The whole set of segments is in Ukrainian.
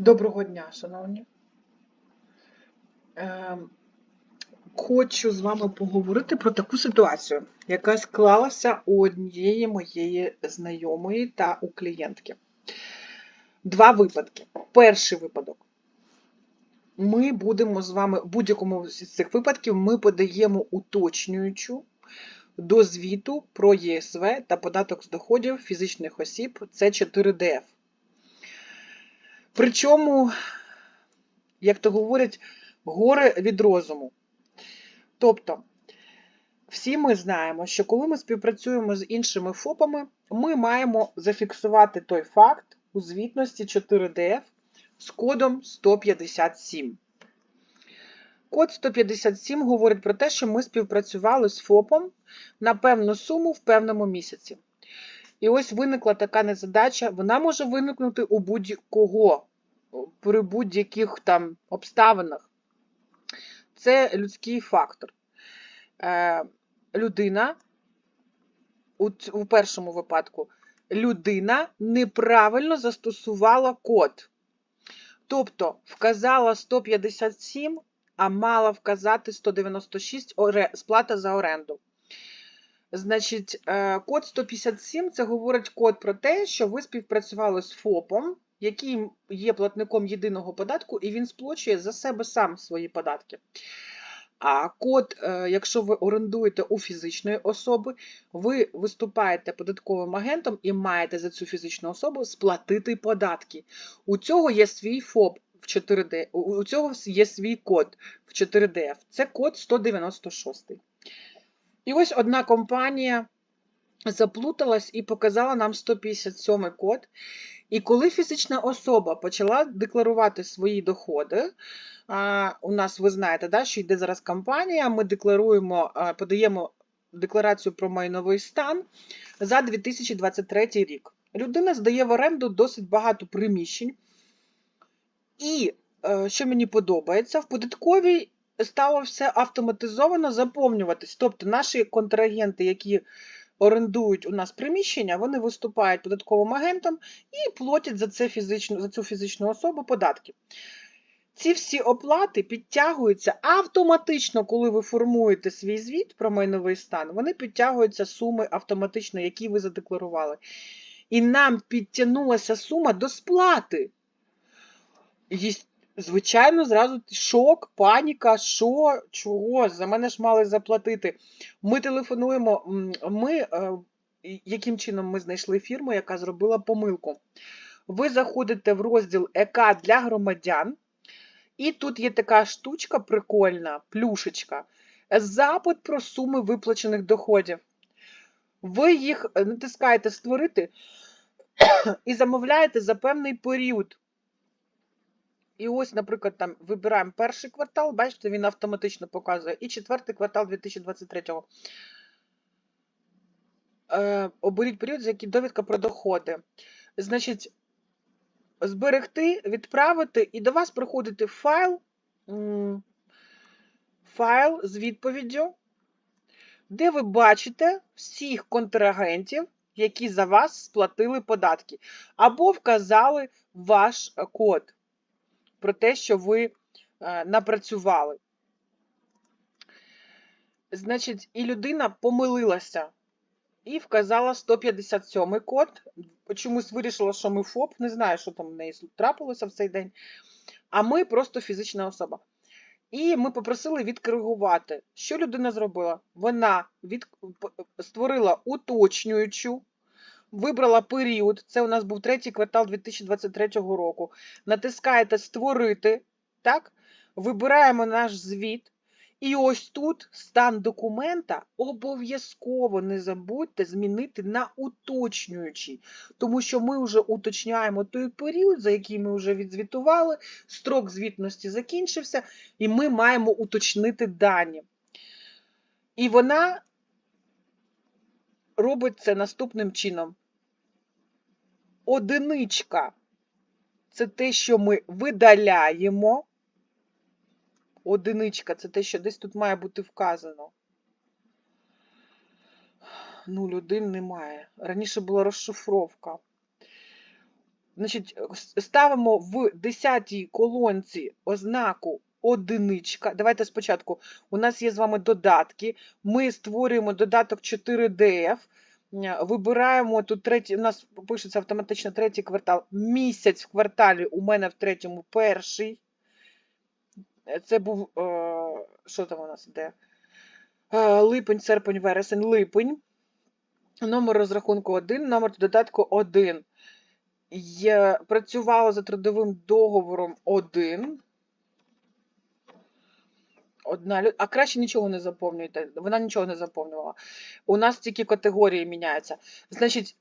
Доброго дня, шановні. Ем, Хочу з вами поговорити про таку ситуацію, яка склалася у однієї моєї знайомої та у клієнтки. Два випадки. Перший випадок. Ми будемо з вами, в будь-якому з цих випадків, ми подаємо уточнюючу до звіту про ЄСВ та податок з доходів фізичних осіб. Це 4ДФ. Причому, як то говорять, горе від розуму. Тобто, всі ми знаємо, що коли ми співпрацюємо з іншими ФОПами, ми маємо зафіксувати той факт у звітності 4DF з кодом 157. Код 157 говорить про те, що ми співпрацювали з ФОПом на певну суму в певному місяці. І ось виникла така незадача, вона може виникнути у будь-кого, при будь-яких там обставинах. Це людський фактор. Е, людина, у, у першому випадку, людина неправильно застосувала код. Тобто вказала 157, а мала вказати 196 оре- сплата за оренду. Значить, е, код 157 це говорить код про те, що ви співпрацювали з ФОПом, який є платником єдиного податку, і він сплачує за себе сам свої податки. А код, е, якщо ви орендуєте у фізичної особи, ви виступаєте податковим агентом і маєте за цю фізичну особу сплатити податки. У цього є свій ФОП в 4D, у- у цього є свій код в 4DF. Це код 196. І ось одна компанія заплуталась і показала нам 157 код. І коли фізична особа почала декларувати свої доходи, у нас ви знаєте, да, що йде зараз кампанія, ми декларуємо, подаємо декларацію про майновий стан за 2023 рік. Людина здає в оренду досить багато приміщень. І е, що мені подобається, в податковій стало все автоматизовано заповнюватись. Тобто наші контрагенти, які орендують у нас приміщення, вони виступають податковим агентом і платять за, це фізичну, за цю фізичну особу податки. Ці всі оплати підтягуються автоматично, коли ви формуєте свій звіт про майновий стан, вони підтягуються суми автоматично, які ви задекларували. І нам підтягнулася сума до сплати. Звичайно, зразу шок, паніка, що, чого, за мене ж мали заплатити. Ми телефонуємо, ми, е, яким чином ми знайшли фірму, яка зробила помилку. Ви заходите в розділ ЕК для громадян, і тут є така штучка прикольна, плюшечка. Запит про суми виплачених доходів. Ви їх е, натискаєте Створити і замовляєте за певний період. І ось, наприклад, там вибираємо перший квартал, бачите, він автоматично показує, і четвертий квартал 2023. Е, оберіть період, за який довідка про доходи. Значить, зберегти, відправити, і до вас приходить файл, файл з відповіддю, де ви бачите всіх контрагентів, які за вас сплатили податки, або вказали ваш код про те, що ви е, напрацювали. Значить, і людина помилилася і вказала 157 код. Чомусь вирішила, що ми ФОП, не знаю, що там в неї трапилося в цей день. А ми просто фізична особа. І ми попросили відкоригувати. Що людина зробила? Вона від... створила уточнюючу, вибрала період. Це у нас був третій квартал 2023 року. Натискаєте Створити, так? Вибираємо наш звіт. І ось тут стан документа обов'язково не забудьте змінити на уточнюючий, тому що ми вже уточняємо той період, за який ми вже відзвітували, строк звітності закінчився, і ми маємо уточнити дані. І вона робить це наступним чином. Одиничка це те, що ми видаляємо. Одиничка це те, що десь тут має бути вказано. Нуль один немає. Раніше була розшифровка. Значить, ставимо в 10 колонці ознаку одиничка. Давайте спочатку. У нас є з вами додатки. Ми створюємо додаток 4DF. Ня, Вибираємо тут третій, у нас пишеться автоматично третій квартал. Місяць в кварталі у мене в третьому перший. Е, Це був, е, що там у нас іде? Липень, серпень, вересень, липень. Номер розрахунку 1, номер додатку 1. Я працювала за трудовим договором 1. Одна лю- А краще нічого не заповнюйте. Вона нічого не заповнювала. У нас тільки категорії міняються. Значить,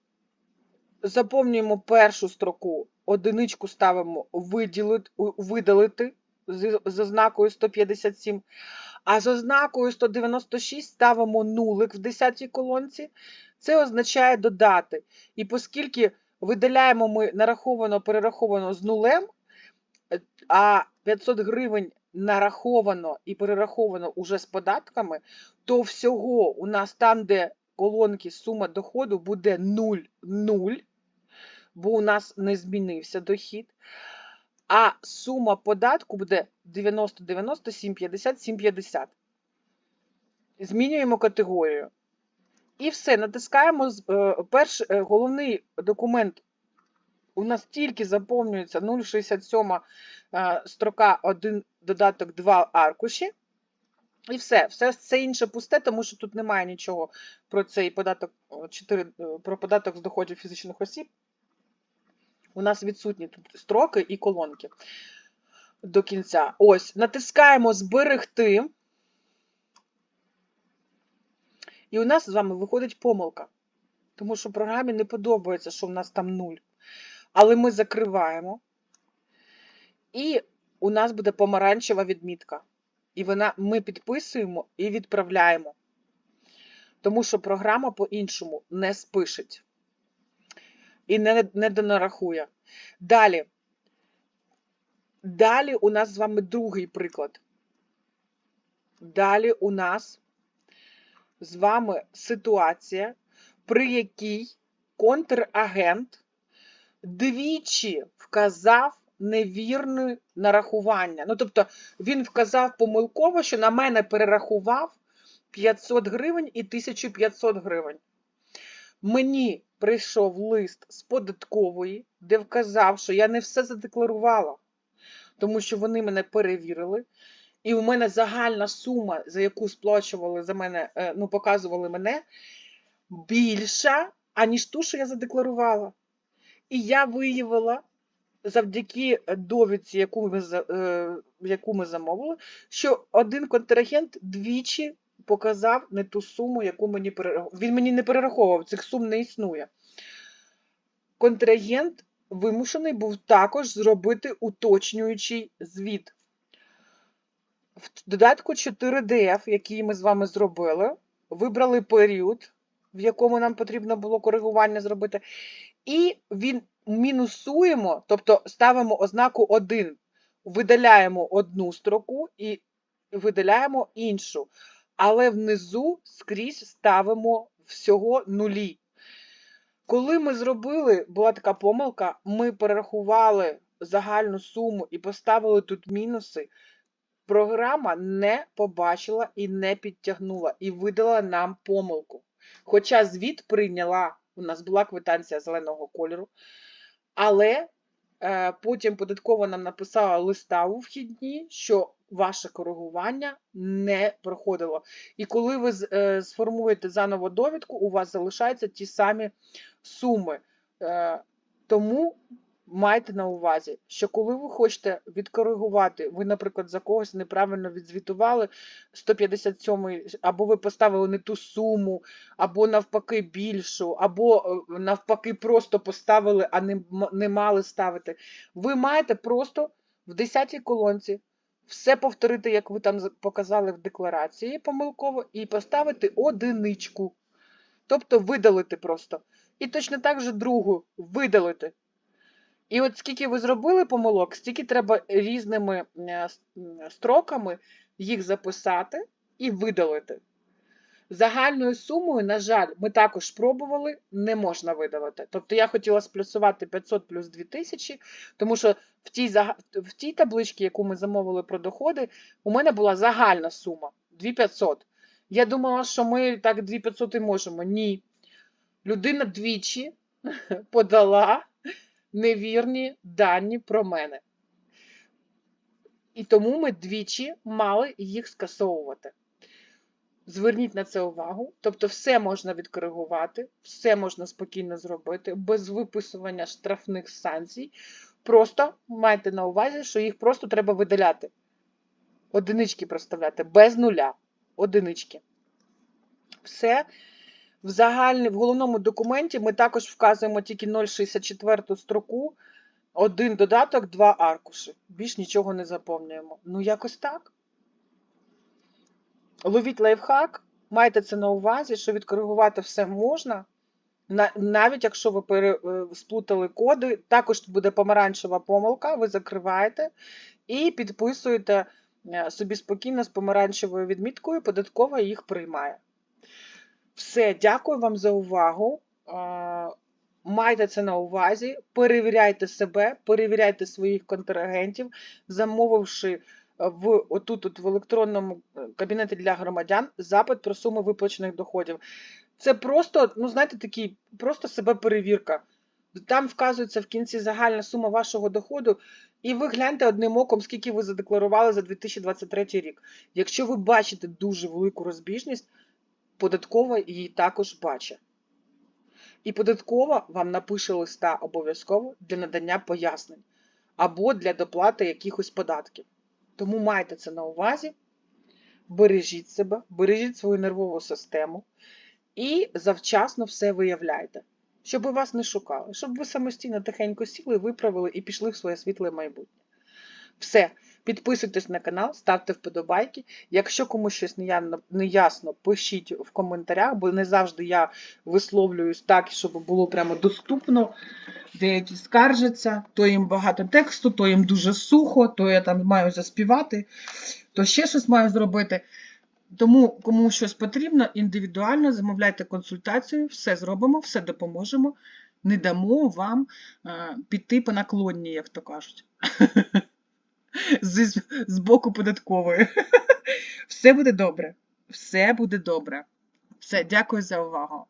заповнюємо першу строку, одиничку ставимо виділити, видалити з, ознакою 157, а з ознакою 196 ставимо нулик в 10 колонці. Це означає додати. І оскільки видаляємо ми нараховано, перераховано з нулем, е, а 500 гривень нараховано і перераховано уже з податками, то всього у нас там, де колонки сума доходу, буде 0,0, бо у нас не змінився дохід. А сума податку буде 90, 90, 750, 750. Змінюємо категорію. І все, натискаємо е, перший е, головний документ. У нас тільки заповнюється 0,67 е, строка 1 додаток 2 аркуші. І все, все це інше пусте, тому що тут немає нічого про цей податок 4, про податок з доходів фізичних осіб. У нас відсутні тут строки і колонки до кінця. Ось, натискаємо зберегти. І у нас з вами виходить помилка. Тому що програмі не подобається, що в нас там 0. Але ми закриваємо. І у нас буде помаранчева відмітка. І вона, ми підписуємо і відправляємо. Тому що програма по-іншому не спишеть. І не, не донарахує. Далі. Далі у нас з вами другий приклад. Далі у нас з вами ситуація, при якій контрагент двічі вказав невірне нарахування. Ну, тобто, він вказав помилково, що на мене перерахував 500 гривень і 1500 гривень. Мені прийшов лист з податкової, де вказав, що я не все задекларувала, тому що вони мене перевірили. І у мене загальна сума, за яку сплачували за мене, е, ну, показували мене, більша, аніж ту, що я задекларувала. І я виявила завдяки довідці, яку ми, е, яку ми замовили, що один контрагент двічі показав не ту суму, яку мені перераховував. Він мені не перераховував, цих сум не існує. Контрагент вимушений був також зробити уточнюючий звіт. В додатку 4DF, який ми з вами зробили, вибрали період, в якому нам потрібно було коригування зробити, і він мінусуємо, тобто ставимо ознаку 1, видаляємо одну строку і видаляємо іншу. Але внизу скрізь ставимо всього нулі. Коли ми зробили, була така помилка, ми перерахували загальну суму і поставили тут мінуси. Програма не побачила і не підтягнула, і видала нам помилку. Хоча звіт прийняла, у нас була квитанція зеленого кольору, але е, потім податкова нам написала листа у вхідні, що ваше коригування не проходило. І коли ви е, сформуєте заново довідку, у вас залишаються ті самі суми. Е, тому майте на увазі, що коли ви хочете відкоригувати, ви, наприклад, за когось неправильно відзвітували 157 або ви поставили не ту суму, або навпаки більшу, або е, навпаки просто поставили, а не, не мали ставити. Ви маєте просто в 10-й колонці все повторити, як ви там показали в декларації помилково, і поставити одиничку. Тобто видалити просто. І точно так же другу видалити. І от скільки ви зробили помилок, стільки треба різними е, строками їх записати і видалити. Загальною сумою, на жаль, ми також пробували, не можна видавати. Тобто я хотіла сплюсувати 500 плюс 2000, тому що в тій, в тій табличці, яку ми замовили про доходи, у мене була загальна сума 2500. Я думала, що ми так 2500 і можемо. Ні. Людина двічі подала невірні дані про мене. І тому ми двічі мали їх скасовувати. Зверніть на це увагу. Тобто, все можна відкоригувати, все можна спокійно зробити, без виписування штрафних санкцій. Просто майте на увазі, що їх просто треба видаляти. Одинички проставляти, без нуля. Одинички. Все. В загальні, в головному документі ми також вказуємо тільки 0,64 строку, один додаток, два аркуші. Більш нічого не заповнюємо. Ну, якось так. Ловіть лайфхак, майте це на увазі, що відкоригувати все можна. Навіть якщо ви е, сплутали коди, також буде помаранчева помилка, ви закриваєте і підписуєте е, собі спокійно з помаранчевою відміткою, податкова їх приймає. Все, дякую вам за увагу. Майте це на увазі, перевіряйте себе, перевіряйте своїх контрагентів, замовивши е, в отут от в електронному е, кабінеті для громадян запит про суми виплачених доходів. Це просто, ну знаєте, такий, просто себе перевірка. Там вказується в кінці загальна сума вашого доходу, і ви гляньте одним оком, скільки ви задекларували за 2023 рік. Якщо ви бачите дуже велику розбіжність, податкова її також бачить. І податкова вам напише листа обов'язково для надання пояснень або для доплати якихось податків. Тому майте це на увазі, бережіть себе, бережіть свою нервову систему і завчасно все виявляйте, щоб вас не шукали, щоб ви самостійно тихенько сіли, виправили і пішли в своє світле майбутнє. Все. Підписуйтесь на канал, ставте вподобайки. Якщо комусь щось неясно, пишіть в коментарях, бо не завжди я висловлююсь так, щоб було прямо доступно. Деякі скаржаться, то їм багато тексту, то їм дуже сухо, то я там маю заспівати, то ще щось маю зробити. Тому, кому щось потрібно, індивідуально замовляйте консультацію, все зробимо, все допоможемо. Не дамо вам е, піти по наклонні, як то кажуть. з, з боку податкової. Все буде добре. Все буде добре. Все, дякую за увагу.